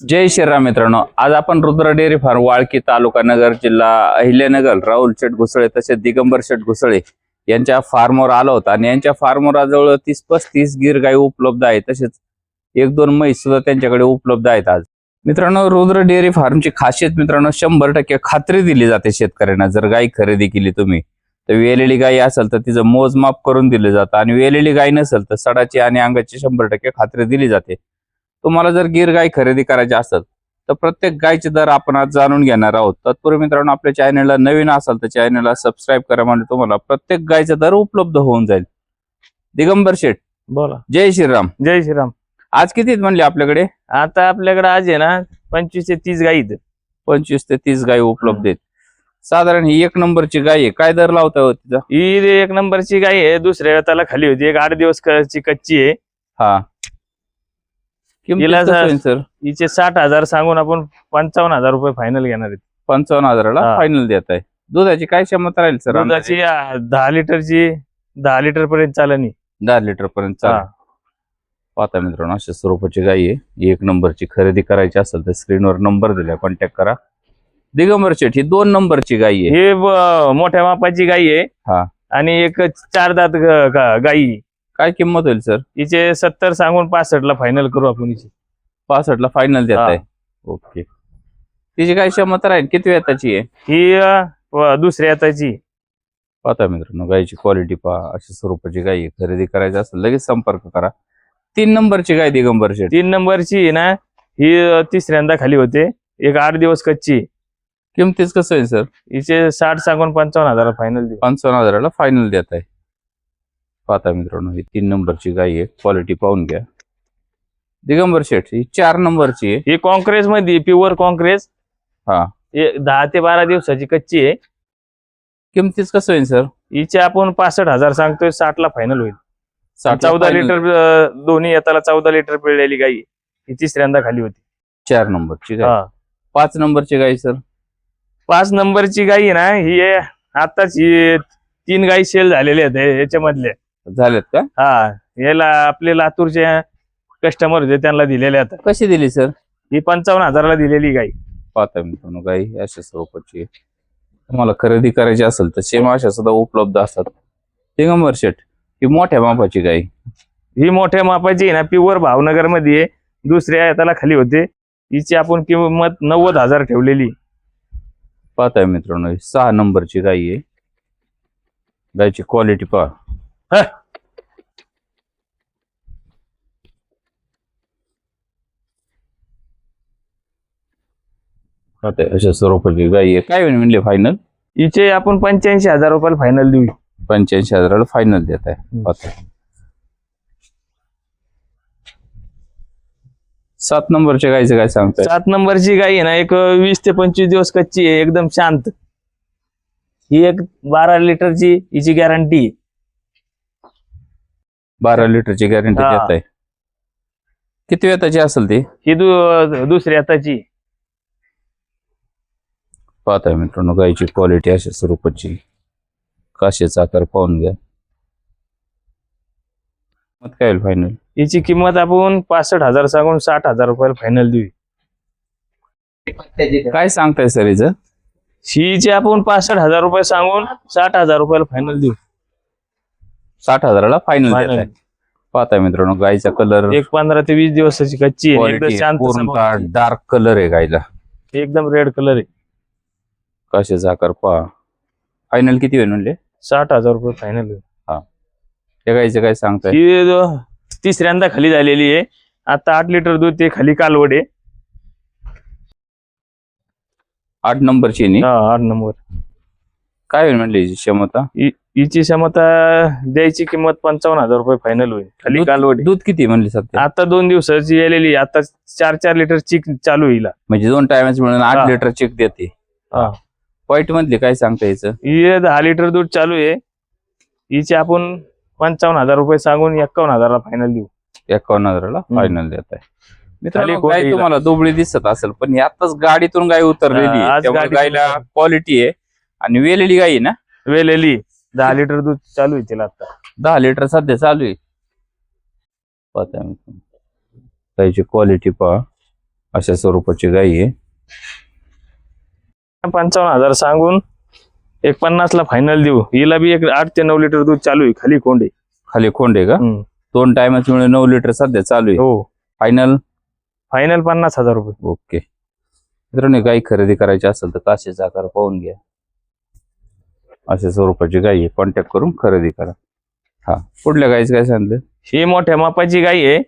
जय श्रीराम मित्रांनो आज आपण रुद्र डेअरी फार्म वाळकी तालुका नगर जिल्हा अहिल्यानगर राहुल शेठ घुसळे तसेच दिगंबर शेठ घुसळे यांच्या फार्मवर आलो होता आणि यांच्या फार्मवर जवळ तीस पस्तीस गिर गाई उपलब्ध आहे तसेच एक दोन म्हैस सुद्धा त्यांच्याकडे उपलब्ध आहेत आज. मित्रांनो रुद्र डेअरी फार्मची खासियत मित्रांनो शंभर टक्के खात्री दिली जाते शेतकऱ्यांना. जर गाय खरेदी केली तुम्ही तर वेलेली गाय असेल तर तिचं मोजमाप करून दिलं जातं. आणि वेलेली गाय नसेल तर सडाची आणि अंगाची शंभर टक्के खात्री दिली जाते. तुम्हाला जर गिर गाय खरेदी करायची असेल तर प्रत्येक गायचे दर आपण आज जाणून घेणार आहोत. तत्पूर्वी मित्रांनो आपल्या चॅनलला नवीन असाल तर चॅनलला सबस्क्राईब करा म्हणजे तुम्हाला प्रत्येक गायचा दर उपलब्ध होऊन जाईल. दिगंबर शेठ. बोला. जय श्रीराम. जय श्रीराम. आज किती म्हणले आपल्याकडे? आता आपल्याकडे आज आहे ना पंचवीस ते तीस गाई आहेत. पंचवीस ते तीस गाय उपलब्ध आहेत. साधारण ही एक नंबरची गाय आहे. काय दर लावता हो तिचा? ही एक नंबरची गाई आहे. दुसऱ्या त्याला खाली होती. एक आठ दिवस ची कच्ची आहे. हा. हिला कसं जर- होईल सर हिचे साठ हजार सांगून आपण पंचावन्न हजार रुपये फायनल घेणार आहेत. पंचावन्न हजाराला हा. फायनल देत आहे. दुधाची काय क्षमता राहील सर दुधाची आ, दहा लिटरची दहा लिटर पर्यंत चालनी. दहा लिटर पर्यंत चालेल हा. पाहता मित्रांनो अशा स्वरूपाची गाई आहे. एक नंबरची खरेदी करायची असेल तर स्क्रीनवर नंबर दिलाय कॉन्टॅक्ट करा. दिगंबर शेठ ही दोन नंबरची गाई आहे. हे ब- मोठ्या मापाची गाई आहे. हा. आणि एक चार दात ग- गा- गाई. आहे. काय किंमत होईल सर हिचे सत्तर सांगून पासष्ट ला फायनल करू आपण हिची. पासष्ट ला फायनल देत. आहे. ओके तिची काय क्षमता राहील? किती वेताची आहे? ही अ, व- दुसऱ्या हाताची पाहता मित्रांनो गायची क्वालिटी पहा. अशा स्वरूपाची आहे. खरेदी करायची असेल लगेच संपर्क करा. तीन नंबरची गाय दिगंबर शेठ तीन नंबरची आहे ना ही अ, तिसऱ्यांदा खाली होते. एक आठ दिवस कच्ची आहे. किमतीच कसं होईल सर हिचे साठ सांगून पंचावन्न हजार फायनल देऊ. पंचावन्न हजाराला फायनल देत आहे. पाहता मित्रांनो ही तीन नंबरची गाई आहे. क्वालिटी पाहून घ्या. दिगंबर शेठ ही चार नंबरची आहे. ही कॉन्क्रेस मध्ये प्युअर कॉन्क्रेस हा. हे दहा ते बारा दिवसाची कच्ची आहे. किमतीच कसं होईल सर हिचे आपण पासष्ट हजार सांगतोय साठ ला फायनल होईल. साठला चौदा लिटर दोन्ही येताला चौदा लिटर पिळलेली गाई. ही तिसऱ्यांदा खाली होती. चार नंबरची गाय. हा. पाच नंबरची गाय सर पाच नंबरची गाई आहे ना ही आताच ही तीन गाई सेल झालेल्या आहेत हे- याच्यामधले. झालेत का? हा याला आपले लातूरचे कस्टमर होते त्यांना दिलेल्या आहेत. कशी दिली सर ही पंचावन्न हजाराला दिलेली गाई. पाहता मित्रांनो गाई अशा स्वरूपाची आहे. तुम्हाला खरेदी करायची असेल तर सेम अशा सुद्धा उपलब्ध असतात. दिगंबर शेठ ही मोठ्या मापाची गाय ही मोठ्या मापाची आहे ना प्युअर भावनगरमध्ये आहे दुसऱ्या याला खाली होते. हिची आपण किंमत नव्वद हजार ठेवलेली. पाहताय मित्रांनो ही सहा नंबरची गाय आहे. गायची क्वालिटी पहा. ह. अशा स्वरूपाची गाय आहे काय म्हणले फायनल हिचे आपण पंच्याऐंशी हजार रुपयाला फायनल देऊ. पंच्याऐंशी हजाराला फायनल देत आहे. सात नंबरच्या गायचं काय सांगताय? सात नंबरची गाई आहे ना एक वीस ते पंचवीस दिवस कच्ची आहे एकदम शांत. ही एक बारा लिटरची हिची गॅरंटी बारा लिटरची गॅरंटी हा. देत आहे किती वेताची असेल ती? ही दु दुसरी आताची. पाहताय मित्रांनो गायची क्वालिटी अशा स्वरूपाची. काशेचा आकार पाहून घ्या. मग काय होईल फायनल हिची किंमत आपण पासष्ट हजार सांगून साठ हजार रुपयाला फायनल देऊ. काय सांगताय सर हिचं? हिचे आपण पासष्ट हजार रुपये सांगून साठ हजार रुपयाला फायनल देऊ. साठ हजाराला फायनल देत Final. आहे. पाहताय मित्रांनो गायचा कलर एक पंधरा ते वीस दिवसाची कच्ची आहे. एकदम शांत पूर्ण स्वभावाची. डार्क कलर आहे गायला एकदम रेड कलर आहे. काशेचा आकार पहा. फायनल किती होईल म्हणले? साठ हजार रुपये फायनल त्या गायचं काय सांगताय? जो तिसऱ्यांदा खाली झालेली आहे. आता आठ लिटर दूध ते खाली कालवड आहे. आठ नंबरची आहे नी. हा, आठ नंबर. काय होईल म्हणले हिची क्षमता? हिची क्षमता द्यायची किंमत पंचावन्न हजार रुपये फायनल होईल खाली दूध- कालवड. दूध किती म्हणले सध्या आता दोन दिवसाची गेलेली आहे. आता चार चार लिटर चिक चालू आहे हिला म्हणजे दोन टायमाच मिळून आठ. लिटर चेक देते हा. व्हाईट मधली काय सांगता याचं ही दहा लिटर दूध चालू आहे हिचे आपण पंचावन्न हजार रुपये सांगून एक्कावन्न हजारला फायनल देऊ एकावन्न हजाराला फायनल देत आहे मित्रांनो खाली गाय तुम्हाला दुबळी दिसत असेल पण ही आताच गाडीतून गाय उतरलेली हा, आहे. आज त्यामुळे गाडीतून गायला उतरली. क्वालिटी आहे आणि वेलेली गाय आहे ना वेलेली दहा लिटर दूध चालू आहे तिला आता. दहा लिटर सध्या चालू आहे. पाहता मित्रांनो. गायची क्वालिटी पहा. अशा स्वरूपाची गाई आहे. पंचावन्न हजार सांगून एक पन्नास ला फायनल देऊ. हिला बी एक आठ ते नऊ लिटर दूध चालू आहे खाली कोंडे. खाली खोंड का? हम्म. दोन टायमाच मिळून नऊ लिटर सध्या चालू आहे. हो. फायनल फायनल पन्नास हजार रुपये. ओके मित्रांनो गाई खरेदी करायची असेल तर काशीचा आकार पाहून घ्या. अशा स्वरूपाची गाई आहे. कॉन्टॅक्ट करून खरेदी करा. हा. कुठल्या गाईचं काय सांगितलं ही मोठ्या मापाची गाई आहे.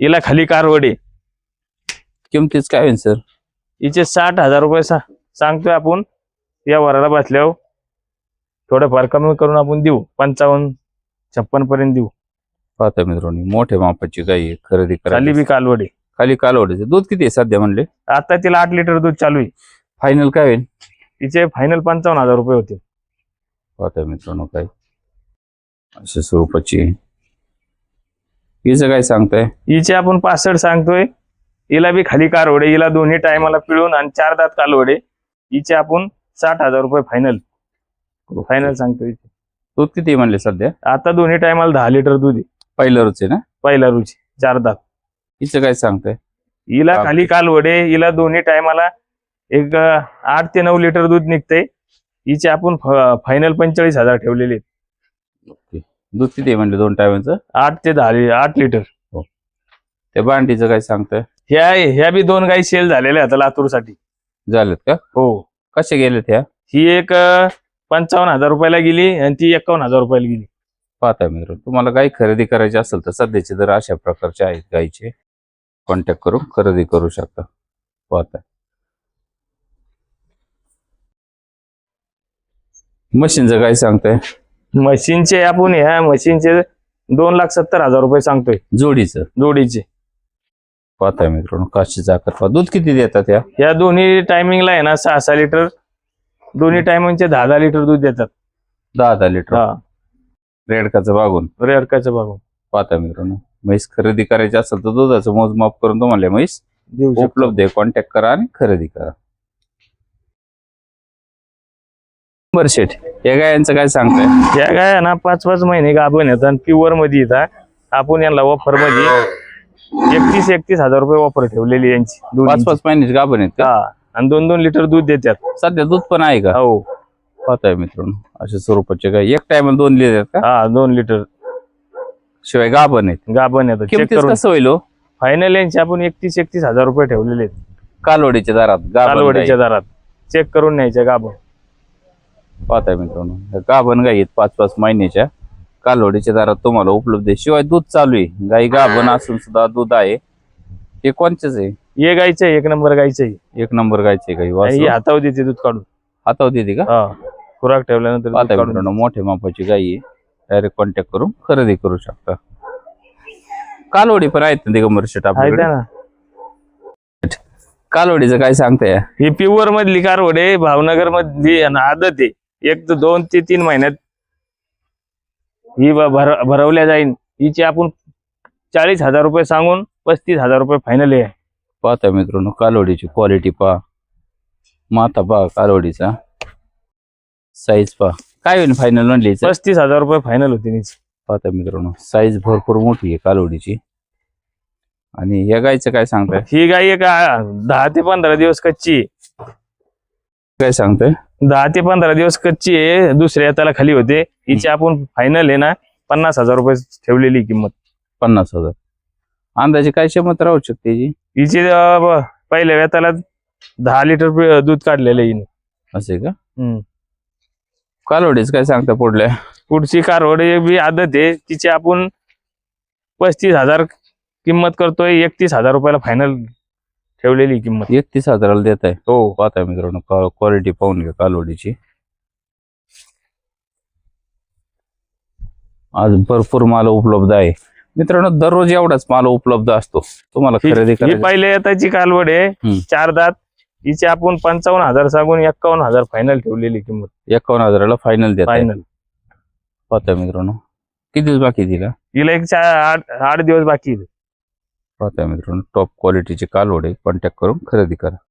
हिला खाली कारवडे किमतीच काय होईल सर हिचे साठ हजार रुपये सा सांगतोय आपण. या वराला बसल्यावर थोडंफार कमी करून आपण देऊ. पंचावन्न छप्पन पर्यंत देऊ. पाहता मित्रांनो मोठ्या मापाची गाई आहे. खरेदी खाली करा बी कालवडे खाली कालवडीचं. दूध किती आहे सध्या म्हणले? आता तिला आठ लिटर दूध चालू आहे. फायनल काय होईल? तिचे फायनल पंचावन्न हजार रुपये होते पाहता मित्रांनो काय अशा स्वरूपाची. हिचं काय सांगताय? हिचे आपण पासष्ट सांगतोय. हिला बी खाली कारवडे हिला दोन्ही टायमाला पिळून आणि चार दात कालवडे हिचे आपण साठ हजार रुपये फायनल फायनल सांगतोय हिचे. दूध किती म्हणले सध्या? आता दोन्ही टायमाला दहा लिटर दूध आहे. पहिलं रोज आहे ना? पहिला रुची चार दात. हिचं काय सांगताय? हिला. खाली कालवडे हिला दोन्ही टायमाला एक आठ ते नऊ लिटर दूध निघते हिचे आपण फायनल पंचेचाळीस हजार ठेवलेले आहेत. ओके. दूध किती दोन टायमाचं? आठ ते दहा लि- आठ लिटर. त्या बांडीचं काय सांगताय? ह्या ह्या बी दोन गाई सेल झालेल्या आता लातूरसाठी. झालेत का? हो. कसे गेलेत ह्या? ही एक पंचावन्न हजार रुपयाला गेली आणि ती एकावन्न हजार रुपयाला गेली. पाहता मित्र तुम्हाला गाई खरेदी करायची असेल तर सध्याचे दर अशा प्रकारचे आहेत गाईचे. कॉन्टॅक्ट करून खरेदी करू शकता. पाहता मशीनचं काय सांगताय? मशीनचे आपण ह्या मशीनचे दोन लाख सत्तर हजार रुपये सांगतोय. जोडीचं? जोडीचे. पाहताय मित्रांनो काशीचा आकार पहा. दूध किती देतात ह्या ह्या दोन्ही टायमिंगला आहे ना सहा सहा लिटर दोन्ही टायमिंगचे दहा दहा लिटर दूध देतात. दहा दहा लिटर हा. रेडकाचं बागून. रेडकाचं बघून पाहता मित्रांनो म्हैस खरेदी करायची असेल तर दुधाचं मोजमाप करून तुम्हाला म्हैस देऊ शकतो. उपलब्ध आहे. कॉन्टॅक्ट करा आणि खरेदी करा बर शेठ या गायांचं काय सांगताय? या गाय आहे ना पाच पाच महिने गाभण येतात आणि प्युअरमध्ये येतात आपण यांना ऑफरमध्ये एकतीस एकतीस हजार रुपये ऑफर ठेवलेली यांची पाच दोन्हींची. पाच महिन्याचे गाभण आहेत का? हा आणि दोन दोन लिटर दूध देतात सध्या दूध पण आहे का? हो. पाहताय मित्रांनो अशा स्वरूपाचे गाय एक टायमाला दोन लिहितात का? हा दोन लिटर. शिवाय गाभण आहेत. गाभण येतात चेक किमतीच करून. कसं होईल हो? फायनल यांची आपण एकतीस एकतीस हजार रुपये ठेवलेले आहेत. कालवडीच्या दारात गाभण कालवडीच्या दारात. चेक करून न्यायच्या गाभण. पाहताय मित्रांनो. गाभण गाई आहेत पाच पाच महिन्याच्या. कालवडीच्या दारात तुम्हाला उपलब्ध आहे. शिवाय दूध चालू आहे. गाई गाभण असून सुद्धा दूध आहे. हे कोणचेच आहे? ये गायचं आहे, एक नंबर गायचं आहे. एक नंबर गायचे गाई. वासरू. ही हातावर देते दूध काढून. हातावर देते का? हा. खुराक ठेवल्यानंतर दूध पाहता काढून. मित्रांनो मोठ्या मापाची गाई आहे. डायरेक्ट कॉन्टॅक्ट करून खरेदी करू शकता. कालवडी पण आहेत ना आहे आपल्याकडे? ना. कालवडीचं काय सांगताय? ही प्युअर मधली कारवडे भावनगर मधली आणि आदत आहे. एक तर दोन ते तीन महिन्यात ही ब- भर भरवल्या जाईल हिची आपण चाळीस हजार रुपये सांगून पस्तीस हजार रुपये फायनल आहे. पाहता मित्रांनो कालवडीची क्वालिटी पहा. माथा पहा कालवडीचा साईज पहा. काय होईल फायनल म्हणली? पस्तीस हजार रुपये फायनल होती हिची. पाहता मित्रांनो साईज भरपूर मोठी आहे कालवडीची आणि या गायचं काय सांगताय? ही गाय एक दहा ते पंधरा दिवस कच्ची. काय सांगताय? दहा ते पंधरा दिवस कच्ची आहे दुसऱ्या हाताला खाली होते. हिची आपण फायनल आहे ना पन्नास हजार रुपये ठेवलेली किंमत. पन्नास हजार. अंदाजे काय क्षमता राहू शकते जी हिची अ, ब- पहिल्या वेताला दहा लिटर पि- दूध काढलेलं आहे हिने. असे का? हम्म. कालवडीच काय सांगता पुढल्या? पुढची कारवड बी आदत आहे. तिची आपण पस्तीस हजार किंमत करतोय एकतीस हजार रुपयाला फायनल ठेवलेली किंमत. एकतीस हजाराला देत आहे. हो. पाहता मित्रांनो क्वालिटी पाहून घ्या कालवडीची. आज भरपूर माल उपलब्ध आहे. मित्रांनो दररोज एवढाच माल उपलब्ध असतो. तुम्हाला खरेदी ही पहिल्या येताची कालवड आहे. चार दात. हिची आपण पंचावन्न हजार सांगून एक्कावन्न हजार फायनल ठेवलेली किंमत. एकावन्न हजाराला फायनल देत फायनल पाहता मित्रांनो. किती दिवस बाकी आहे तिला? एक चार आठ आठ दिवस बाकी आहे. पाहता मित्रांनो. टॉप क्वालिटीचे कालवडे कॉन्टॅक्ट करून खरेदी करा.